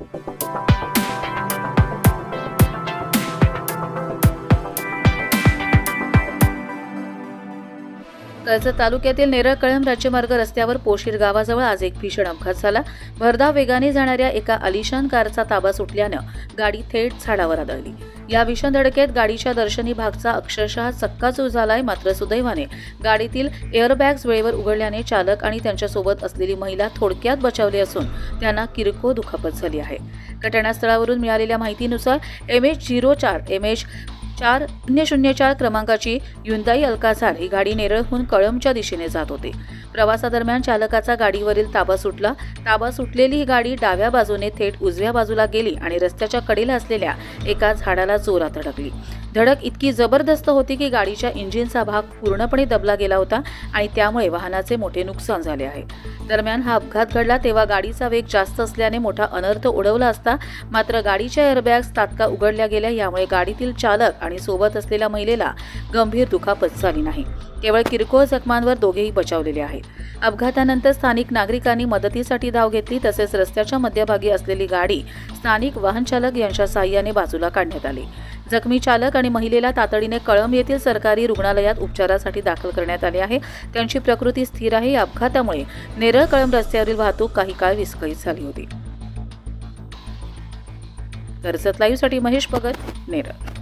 Thank you. Karjat तालुक्यातील नेरळ कळंब राज्यमार्ग रस्त्यावर पोशीर गावाजवळ आज एक भीषण अपघात झाला. भरधाव वेगाने जाणाऱ्या एका आलिशान कारचा ताबा सुटल्यानं गाडी थेट झाडावर आदळली. या भीषण धडकेत गाडीच्या दर्शनी भागचा अक्षरशः चक्काचूर झालाय मात्र सुदैवाने गाडीतील एअरबॅग्स वेळेवर उघडल्याने चालक आणि त्यांच्यासोबत असलेली महिला थोडक्यात बचावली असून त्यांना किरकोळ दुखापत झाली आहे. घटनास्थळावरून मिळालेल्या माहितीनुसार एम एच झिरो चार एम एच चार शून्य शून्य चार क्रमांकाची युंदाई अल्काझार ही गाडी नेरळहून कळंबच्या दिशेने जात होती. प्रवासादरम्यान चालकाचा गाडीवरील ताबा सुटला. ताबा सुटलेली ही गाडी डाव्या बाजूने थेट उजव्या बाजूला गेली आणि रस्त्याच्या कडेला असलेल्या एका झाडाला जोरात अडकली. धडक इतकी जबरदस्त होती की गाडीच्या इंजिनचा भाग पूर्णपणे दबला गेला होता आणि त्यामुळे वाहनाचे मोठे नुकसान झाले आहे. दरम्यान हा अपघात घडला तेव्हा गाडीचा वेग जास्त असल्याने मोठा अनर्थ उडवला असता मात्र गाडीच्या एअरबॅग्स तात्काळ उघडल्या गेल्या यामुळे गाडीतील चालक आणि सोबत असलेल्या महिलेला गंभीर दुखापत झाली नाही. केवळ किरकोळ जखमांवर दोघेही बचावलेले आहेत. अपघातानंतर स्थानिक नागरिकांनी मदतीसाठी धाव घेतली तसेच रस्त्याच्या मध्यभागी असलेली गाडी स्थानिक वाहनचालक यांच्या साह्याने बाजूला काढण्यात आली. जखमी चालक आणि महिलेला तातडीने कळंब येथील सरकारी रुग्णालयात उपचारासाठी दाखल करण्यात आले आहे. त्यांची प्रकृती स्थिर आहे. या अपघातामुळे नेरळ कळंब रस्त्यावरील वाहतूक काही काळ विस्कळीत झाली होती. कर्जत लाईव्हसाठी महेश भगत नेरळ.